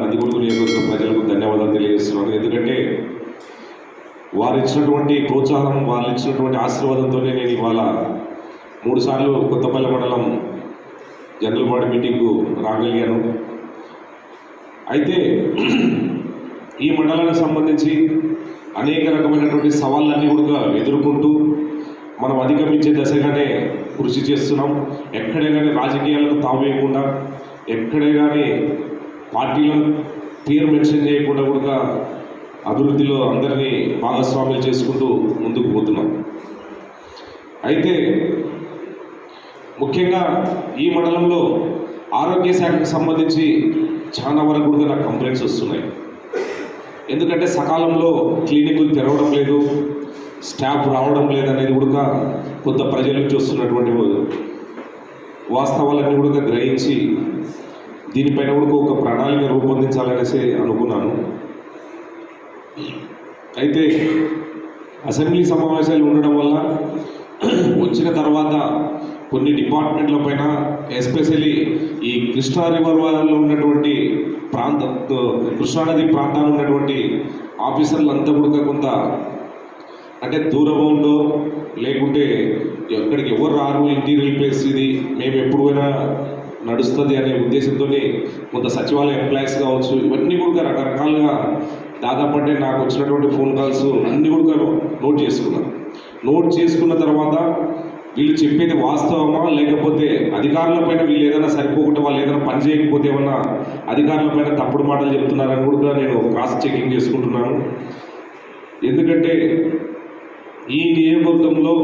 నందిగుడుగు నియోజకవర్గ ప్రజలకు ధన్యవాదాలు తెలియజేస్తున్నాను ఎందుకంటే వారు ఇచ్చినటువంటి ప్రోత్సాహం వాళ్ళు ఇచ్చినటువంటి ఆశీర్వాదంతోనే నేను ఇవాళ మూడుసార్లు కొత్తపల్లి మండలం జనరల్ బాడీ మీటింగ్కు రాగలిగాను. అయితే ఈ మండలానికి సంబంధించి అనేక రకమైనటువంటి సవాళ్ళన్నీ కూడా ఎదుర్కొంటూ మనం అధిగమించే దశగానే కృషి చేస్తున్నాం. ఎక్కడే కానీ రాజకీయాలకు తావేయకుండా ఎక్కడే కానీ పార్టీలను పేరు మెన్షన్ చేయకుండా కూడా అభివృద్ధిలో అందరినీ భాగస్వామ్యం చేసుకుంటూ ముందుకు పోతున్నాం. అయితే ముఖ్యంగా ఈ మండలంలో ఆరోగ్య శాఖకు సంబంధించి చాలా వరకు కూడా నాకు కంప్లైంట్స్ వస్తున్నాయి. ఎందుకంటే సకాలంలో క్లినిక్లు తెరవడం లేదు స్టాఫ్ రావడం లేదనేది కూడా కొంత ప్రజల నుంచి వస్తున్నటువంటి వాస్తవాలన్నీ కూడా గ్రహించి దీనిపైన కూడా ఒక ప్రణాళిక రూపొందించాలనేసి అనుకున్నాను. అయితే అసెంబ్లీ సమావేశాలు ఉండడం వల్ల వచ్చిన తర్వాత కొన్ని డిపార్ట్మెంట్ల పైన ఎస్పెషల్లీ ఈ కృష్ణా రివర్ ఉన్నటువంటి ప్రాంత కృష్ణానది ప్రాంతాల్లో ఉన్నటువంటి ఆఫీసర్లంతా కూడా కొంత అంటే దూరం ఉందో లేకుంటే ఎక్కడికి ఎవరు రారు ఇంటీరియల్ ప్లేస్ ఇది మేము ఎప్పుడు పోయినా నడుస్తుంది అనే ఉద్దేశంతోనే కొంత సచివాలయ ఎంప్లాయీస్ కావచ్చు ఇవన్నీ కూడా రకరకాలుగా దాదాపు అంటే నాకు వచ్చినటువంటి ఫోన్ కాల్స్ అన్నీ కూడా నోట్ చేసుకున్నాను నోట్ చేసుకున్న తర్వాత వీళ్ళు చెప్పేది వాస్తవమా లేకపోతే అధికారులపైన వీళ్ళు ఏదైనా సరిపోకుండా వాళ్ళు ఏదైనా పని చేయకపోతే ఏమన్నా అధికారులపైన తప్పుడు మాటలు చెప్తున్నారని కూడా నేను క్రాస్ చెకింగ్ చేసుకుంటున్నాను. ఎందుకంటే ఈ నియోజకవర్గంలో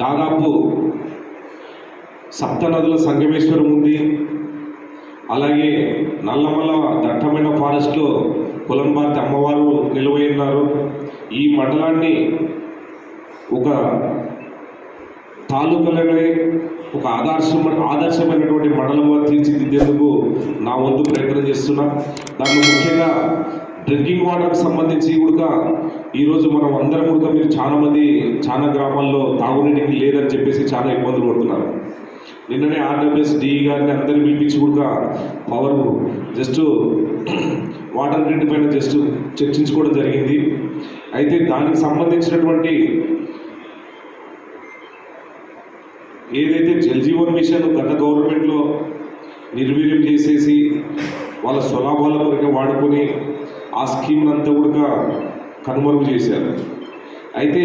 దాదాపు సప్తనదుల సంగమేశ్వరం ఉంది. అలాగే నల్లమల్ల దట్టమైన ఫారెస్ట్లో కులంబాతి అమ్మవారు నిలువై ఉన్నారు ఈ మండలాన్ని ఒక తాలూకాలనే ఒక ఆదర్శం ఆదర్శమైనటువంటి మండలంగా తీర్చిదిద్దేందుకు నా వంతు ప్రయత్నం చేస్తున్నా. దాన్ని ముఖ్యంగా డ్రింకింగ్ వాటర్కి సంబంధించి కూడా ఈరోజు మనం అందరం కూడా మీరు చాలామంది చాలా గ్రామాల్లో తాగునీటికి లేదని చెప్పేసి చాలా ఇబ్బందులు పడుతున్నారు. నిన్ననే ఆర్డబ్ల్యూఎస్ డిఈ గారిని అందరిని పిలిపించి కూడా పవర్ జస్ట్ వాటర్ గ్రిడ్ పైన జస్ట్ చర్చించుకోవడం జరిగింది. అయితే దానికి సంబంధించినటువంటి ఏదైతే జల్జీవన్ మిషన్ గత గవర్నమెంట్లో నిర్వీర్యం చేసేసి వాళ్ళ స్వలాభాల కొరకు వాడుకొని ఆ స్కీమ్ అంతా కూడా కనుమరుగు చేశారు. అయితే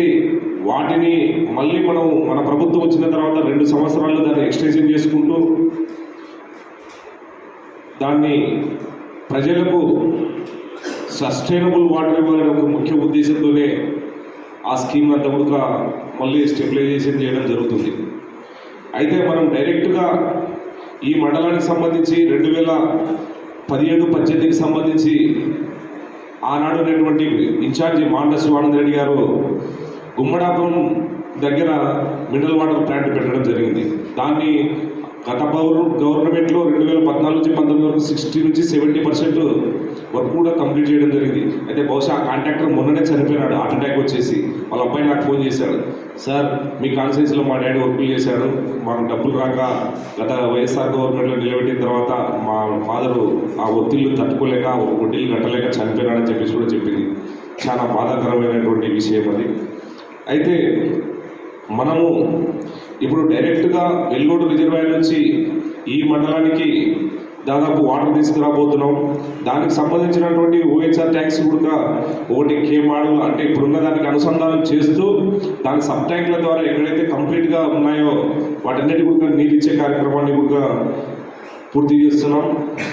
వాటిని మళ్ళీ మనం మన ప్రభుత్వం వచ్చిన తర్వాత రెండు సంవత్సరాలు దాన్ని ఎక్స్టెన్షన్ చేసుకుంటూ దాన్ని ప్రజలకు సస్టైనబుల్ వాటర్ ఇవ్వాలనే ఒక ముఖ్య ఉద్దేశంతోనే ఆ స్కీమ్ అంతా కూడా మళ్ళీ స్టెబిలైజేషన్ చేయడం జరుగుతుంది. అయితే మనం డైరెక్ట్గా ఈ మండలానికి సంబంధించి రెండు వేల పదిహేడు పద్దెనిమిదికి సంబంధించి ఆనాడు ఉన్నటువంటి ఇన్ఛార్జి మాండ శివానంద రెడ్డి గారు గుమ్మడాపురం దగ్గర మినరల్ వాటర్ ప్లాంట్ పెట్టడం జరిగింది. దాన్ని గత పౌరు గవర్నమెంట్లో రెండు వేల పద్నాలుగు నుంచి పంతొమ్మిది వరకు సిక్స్టీ నుంచి సెవెంటీ పర్సెంట్ వర్క్ కూడా కంప్లీట్ చేయడం జరిగింది. అయితే బహుశా ఆ కాంట్రాక్టర్ మొన్ననే చనిపోయినాడు హార్ట్ అటాక్ వచ్చేసి. వాళ్ళ అబ్బాయి నాకు ఫోన్ చేశాడు సార్ మీ కాన్సెన్స్లో మా డాడీ వర్కులు చేశాడు మాకు డబ్బులు రాక గత వైఎస్ఆర్ గవర్నమెంట్లో నిలబెట్టిన తర్వాత మా ఫాదరు ఆ ఒత్తిళ్ళు తట్టుకోలేక వడ్డీలు కట్టలేక చనిపోయినాడని చెప్పేసి కూడా చెప్పింది. చాలా బాధాకరమైనటువంటి విషయం అది. అయితే మనము ఇప్పుడు డైరెక్ట్గా వెల్గోడు రిజర్వాయర్ నుంచి ఈ మండలానికి దాదాపు వాటర్ తీసుకురాబోతున్నాం. దానికి సంబంధించినటువంటి ఓహెచ్ఆర్ ట్యాంక్స్ కూడా ఒకటి కేమాడు అంటే ఇప్పుడున్న దానికి అనుసంధానం చేస్తూ దాని సబ్ ట్యాంకుల ద్వారా ఎక్కడైతే కంప్లీట్గా ఉన్నాయో వాటన్నిటి కూడా నీళ్ళు కార్యక్రమాన్ని కూడా పూర్తి చేస్తున్నాం.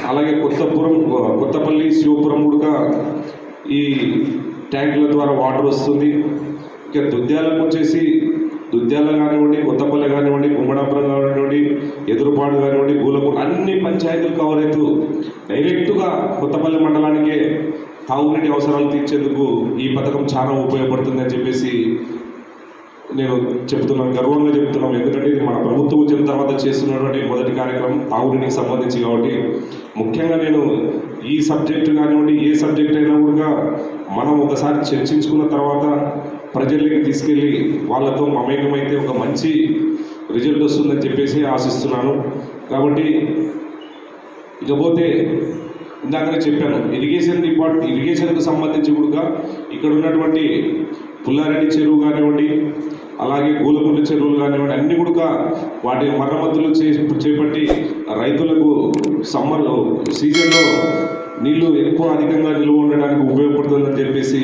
అలాగే కొత్తపురం కొత్తపల్లి శివపురం కూడా ఈ ట్యాంకుల ద్వారా వాటర్ వస్తుంది. ఇక దుద్యాలకు వచ్చేసి దుద్యాల కానివ్వండి కొత్తపల్లి కానివ్వండి గుమ్మడాపురం కానివ్వండి ఎదురుపాడు కానివ్వండి గూలపూర్ అన్ని పంచాయతీలు కవర్ అవుతూ డైరెక్ట్గా కొత్తపల్లి మండలానికే తాగునీటి అవసరాలు తీర్చేందుకు ఈ పథకం చాలా ఉపయోగపడుతుందని చెప్పేసి నేను చెప్తున్నాను గర్వంగా చెప్తున్నాం ఎందుకంటే ఇది మన ప్రభుత్వం వచ్చిన తర్వాత చేస్తున్నటువంటి మొదటి కార్యక్రమం తాగునీటికి సంబంధించి కాబట్టి. ముఖ్యంగా నేను ఈ సబ్జెక్టు కానివ్వండి ఏ సబ్జెక్ట్ అయినా కూడా మనం ఒకసారి చర్చించుకున్న తర్వాత ప్రజల్లోకి తీసుకెళ్ళి వాళ్ళతో మమేకమైతే ఒక మంచి రిజల్ట్ వస్తుందని చెప్పేసి ఆశిస్తున్నాను. కాబట్టి ఇకపోతే ఇందాకనే చెప్పాను ఇరిగేషన్ డిపార్ట్ ఇరిగేషన్కు సంబంధించి కూడా ఇక్కడ ఉన్నటువంటి పుల్లారెడ్డి చెరువు కానివ్వండి అలాగే గోలకొండ చెరువులు కానివ్వండి అన్ని కూడా వాటి మరమ్మతులు చే చేపట్టి రైతులకు సమ్మర్ సీజన్లో నీళ్ళు ఎక్కువ అధికంగా నిల్వ ఉండడానికి ఉపయోగపడుతుందని చెప్పేసి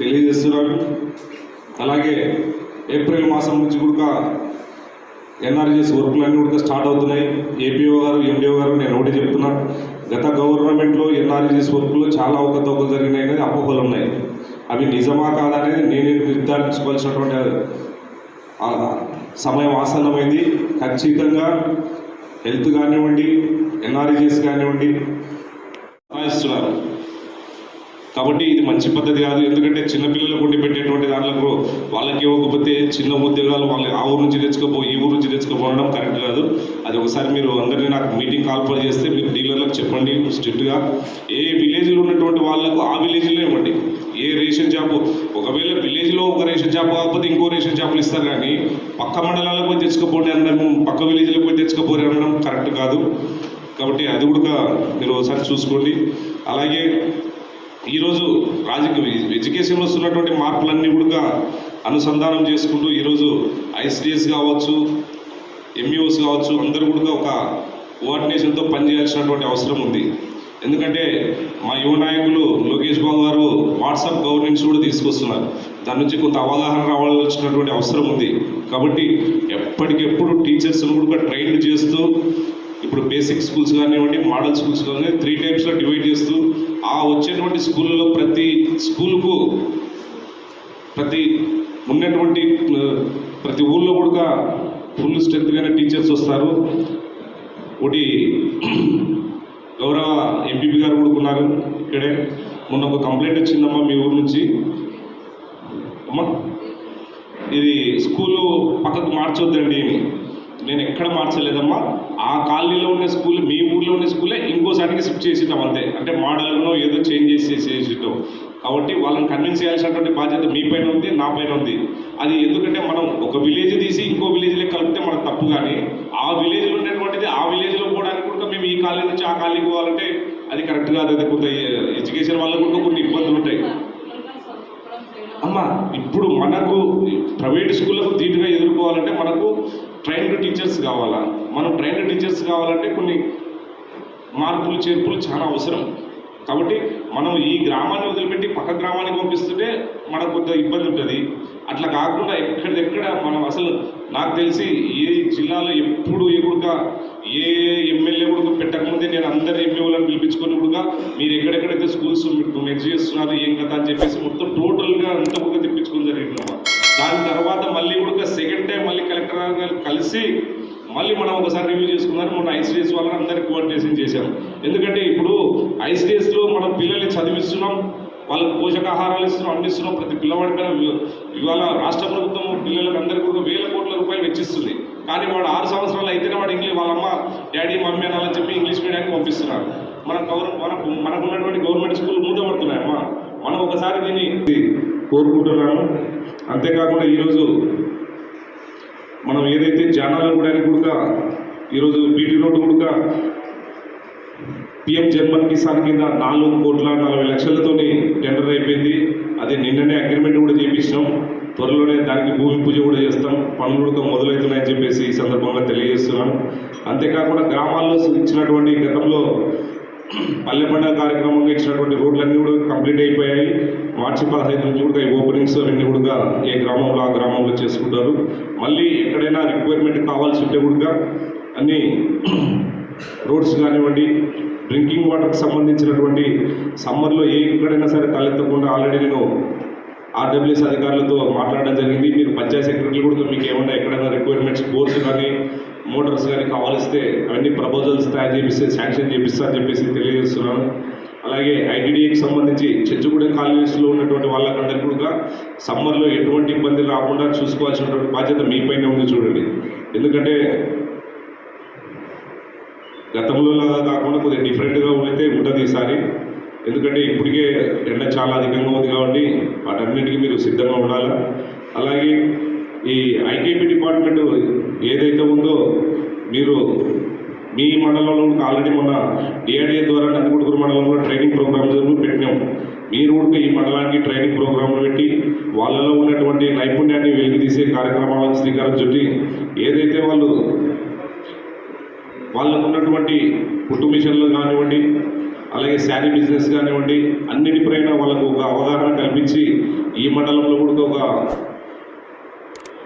తెలియజేస్తున్నారు. అలాగే ఏప్రిల్ మాసం నుంచి కూడా ఎన్ఆర్జీఎస్ వర్కులన్నీ కూడా స్టార్ట్ అవుతున్నాయి. ఏపీఓ గారు ఎండిఓ గారు నేను ఒకటి చెప్తున్నా. గత గవర్నమెంట్లో ఎన్ఆర్జీఎస్ వర్కులు చాలా అవకతవకలు జరిగినాయి అనేది అపోహలు ఉన్నాయి. అవి నిజమా కాదా అనేది నేనే నిర్ధారించుకోవాల్సినటువంటి సమయం ఆసన్నమైంది. ఖచ్చితంగా హెల్త్ కానివ్వండి ఎన్ఆర్జీఎస్ కానివ్వండి ఆరాధిస్తున్నారు కాబట్టి ఇది మంచి పద్ధతి కాదు. ఎందుకంటే చిన్నపిల్లలు కొట్టి పెట్టేటువంటి దాంట్లో వాళ్ళకి ఇవ్వకపోతే చిన్న ఉద్యోగాలు వాళ్ళు ఆ ఊరు నుంచి తెచ్చుకోపో ఈ ఊరు నుంచి తెచ్చుకోపోవడం కరెక్ట్ కాదు. అది ఒకసారి మీరు అందరినీ నాకు మీటింగ్ కాల్పర్ చేస్తే మీరు డీలర్లకు చెప్పండి స్ట్రిక్ట్గా. ఏ విలేజ్లో ఉన్నటువంటి వాళ్ళకు ఆ విలేజ్లో ఇవ్వండి. ఏ రేషన్ షాపు ఒకవేళ విలేజ్లో ఒక రేషన్ జాబ్ కాకపోతే ఇంకో రేషన్ షాపులు ఇస్తారు కానీ పక్క మండలాలకు పోయి తెచ్చుకోపోండి అనడం పక్క విలేజ్లకు పోయి తెచ్చుకోపోరు అనడం కరెక్ట్ కాదు. కాబట్టి అది కూడా మీరు ఒకసారి చూసుకోండి. అలాగే ఈరోజు రాజకీయ ఎడ్యుకేషన్లో వస్తున్నటువంటి మార్పులన్నీ కూడా అనుసంధానం చేసుకుంటూ ఈరోజు ఐసిడిఎస్ కావచ్చు ఎంఈఓస్ కావచ్చు అందరూ కూడా ఒక కోఆర్డినేషన్తో పనిచేయాల్సినటువంటి అవసరం ఉంది. ఎందుకంటే మా యువ నాయకులు లోకేష్ బాబు గారు వాట్సాప్ గవర్నెన్స్ కూడా తీసుకొస్తున్నారు. దాని నుంచి కొంత అవగాహన రావాల్సినటువంటి అవసరం ఉంది. కాబట్టి ఎప్పటికెప్పుడు టీచర్స్ను కూడా ట్రైన్ చేస్తూ ఇప్పుడు బేసిక్ స్కూల్స్ కానివ్వండి మోడల్ స్కూల్స్ కానివ్వండి త్రీ టైప్స్లో డివైడ్ చేస్తూ ఆ వచ్చేటువంటి స్కూళ్ళలో ప్రతి స్కూల్కు ప్రతి ఉన్నటువంటి ప్రతి ఊళ్ళో కూడా ఫుల్ స్ట్రెంత్గానే టీచర్స్ వస్తారు. ఒకటి గౌరవ ఎంపీపీ గారు కూడా ఉన్నారు ఇక్కడే. మొన్న ఒక కంప్లైంట్ వచ్చిందమ్మా మీ ఊరు నుంచి. అమ్మా ఇది స్కూలు పక్కకు మార్చొద్దండి నేను ఎక్కడ మార్చలేదమ్మా? ఆ కాలనీలో ఉన్న స్కూల్ మీ ఊర్లో ఉన్న స్కూలే ఇంకోసారికి షిఫ్ట్ చేసేటం అంతే. అంటే మోడల్ను ఏదో చేంజ్ చేసి కాబట్టి వాళ్ళని కన్విన్స్ చేయాల్సినటువంటి బాధ్యత మీ పైన ఉంది నా పైన ఉంది. అది ఎందుకంటే మనం ఒక విలేజ్ తీసి ఇంకో విలేజ్లో కలిపితే మనకు తప్పు కానీ ఆ విలేజ్లో ఉన్నటువంటిది ఆ విలేజ్లో పోవడానికి కూడా మేము ఈ కాలనీ నుంచి ఆ కాలనీకి పోవాలంటే అది కరెక్ట్ కాదు. అది కొంత ఎడ్యుకేషన్ వల్ల కూడా కొన్ని ఇబ్బందులు ఉంటాయి. అమ్మ ఇప్పుడు మనకు ప్రైవేట్ స్కూళ్ళకు ధీటుగా ఎదుర్కోవాలంటే మనకు ట్రైన్డ్ టీచర్స్ కావాలా? మనం ట్రైన్డ్ టీచర్స్ కావాలంటే కొన్ని మార్పులు చేర్పులు చాలా అవసరం. కాబట్టి మనం ఈ గ్రామాన్ని వదిలిపెట్టి పక్క గ్రామానికి పంపిస్తుంటే మనకు కొంత ఇబ్బంది ఉంటుంది. అట్లా కాకుండా ఎక్కడిదెక్కడ మనం అసలు నాకు తెలిసి ఏ జిల్లాలో ఎప్పుడు ఎగుడుగా ఏ ఎమ్మెల్యే కూడా పెట్టకముందే నేను అందరి ఎమ్మెల్యేలను పిలిపించుకొని కూడా మీరు ఎక్కడెక్కడైతే స్కూల్స్ మెర్జ్ చేస్తున్నారు ఏం కదా అని చెప్పేసి మొత్తం టోటల్గా అంతా కూడా తెప్పించుకొని జరిగిందన్నమాట. దాని తర్వాత మళ్ళీ కూడా సెకండ్ టైం మళ్ళీ కలెక్టర్ గారు కలిసి మళ్ళీ మనం ఒకసారి రివ్యూ చేసుకున్నాను మొన్న ఐసీడీఎస్ వాళ్ళని అందరికీ కోఆర్డినేషన్ చేశాం ఎందుకంటే ఇప్పుడు ఐసీడీఎస్లో మనం పిల్లల్ని చదివిస్తున్నాం. వాళ్ళకు పోషకాహారాలు ఇస్తున్నాం అందిస్తున్నాం ప్రతి పిల్లవాడి పైన ఇవాళ రాష్ట్ర ప్రభుత్వం పిల్లలకు అందరికీ కూడా వేల కోట్ల రూపాయలు వెచ్చిస్తుంది. కానీ వాడు ఆరు సంవత్సరాలు అయితేనే వాడు ఇంగ్లీష్ వాళ్ళ అమ్మ డాడీ మమ్మీ అనాలని చెప్పి ఇంగ్లీష్ మీడియానికి పంపిస్తున్నారు. మన గౌరవ మనకు మనకు ఉన్నటువంటి గవర్నమెంట్ స్కూల్ మూతపడుతున్నాయమ్మా. మనం ఒకసారి దీన్ని కోరుకుంటున్నాను అంతేకాకుండా ఈరోజు మనం ఏదైతే జానాలు కూడా కూడా ఈరోజు బీటీ రోడ్డు కూడా పిఎం జన్మన్ కిసాన్ కింద నాలుగు కోట్ల నలభై లక్షలతోని టెండర్ అయిపోయింది. అది నిన్ననే అగ్రిమెంట్ కూడా చేపించినాం. త్వరలోనే దానికి భూమి పూజ కూడా చేస్తాం. పనులు కూడా మొదలవుతున్నాయని చెప్పేసి ఈ సందర్భంగా తెలియజేస్తున్నాను అంతేకాకుండా గ్రామాల్లో ఇచ్చినటువంటి గతంలో పల్లె పండుగ కార్యక్రమంగా ఇచ్చినటువంటి రోడ్లన్నీ కూడా కంప్లీట్ అయిపోయాయి. మార్చి పదహైదు నుంచి కూడా ఈ ఓపెనింగ్స్ అవన్నీ కూడా ఏ గ్రామంలో ఆ గ్రామంలో చేసుకుంటారు. మళ్ళీ ఎక్కడైనా రిక్వైర్మెంట్ కావాల్సి ఉంటే కూడా అన్ని రోడ్స్ కానివ్వండి డ్రింకింగ్ వాటర్కి సంబంధించినటువంటి సమ్మర్లో ఏ ఎక్కడైనా సరే తలెత్తకుండా ఆల్రెడీ నేను ఆర్డబ్ల్యూఎస్ అధికారులతో మాట్లాడడం జరిగింది. మీరు పంచాయత్ సెక్రటరీ కూడా మీకు ఏమన్నా ఎక్కడైనా రిక్వైర్మెంట్స్ బోర్డ్స్ కానీ మోటార్స్ కానీ కావాలిస్తే అవన్నీ ప్రపోజల్స్ తయారు చేపిస్తే శాంక్షన్ చేపిస్తా అని చెప్పేసి తెలియజేస్తున్నాను. అలాగే ఐటీడీఏకి సంబంధించి చెంచుగూడెం కాలనీస్లో ఉన్నటువంటి వాళ్ళకందరికీ కూడా సమ్మర్లో ఎటువంటి ఇబ్బంది రాకుండా చూసుకోవాల్సినటువంటి బాధ్యత మీపైనే ఉంది చూడండి. ఎందుకంటే గతంలో లాగా కాకుండా కొద్దిగా డిఫరెంట్గా ఉంటే ఉంటుంది ఈసారి. ఎందుకంటే ఇప్పటికే ఎండ చాలా అధికంగా ఉంది కాబట్టి వాటన్నిటికీ మీరు సిద్ధంగా ఉండాలి? అలాగే ఈ ఐటీపీ డిపార్ట్మెంట్ ఏదైతే ఉందో మీరు మీ మండలంలో ఆల్రెడీ మొన్న డిఆర్డిఏ ద్వారా నందికొడుకురు మండలంలో ట్రైనింగ్ ప్రోగ్రామ్స్ పెట్టినాము మీరు కూడా ఈ మండలానికి ట్రైనింగ్ ప్రోగ్రాంలు పెట్టి వాళ్ళలో ఉన్నటువంటి నైపుణ్యాన్ని వెలికి తీసే కార్యక్రమాలకు శ్రీకారం చుట్టి ఏదైతే వాళ్ళు వాళ్ళకు ఉన్నటువంటి కుటుంబ మిషన్లు కానివ్వండి అలాగే శారీ బిజినెస్ కానివ్వండి అన్నిటిపైన వాళ్ళకు ఒక అవగాహన కల్పించి ఈ మండలంలో కూడా ఒక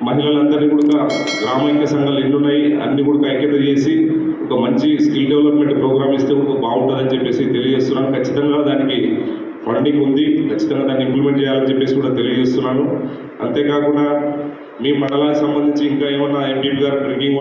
మహిళలందరినీ కూడా గ్రామైక్య సంఘాలు ఎన్నున్నాయి అన్ని కూడా ఐక్యత చేసి ఒక మంచి స్కిల్ డెవలప్మెంట్ ప్రోగ్రామ్ ఇస్తే కూడా బాగుంటుందని చెప్పేసి తెలియజేస్తున్నాను. ఖచ్చితంగా దానికి ఫండింగ్ ఉంది ఖచ్చితంగా దాన్ని ఇంప్లిమెంట్ చేయాలని చెప్పేసి కూడా తెలియజేస్తున్నాను. అంతేకాకుండా మీ మండలానికి సంబంధించి ఇంకా ఏమన్నా ఎంపీ గారు డ్రింకింగ్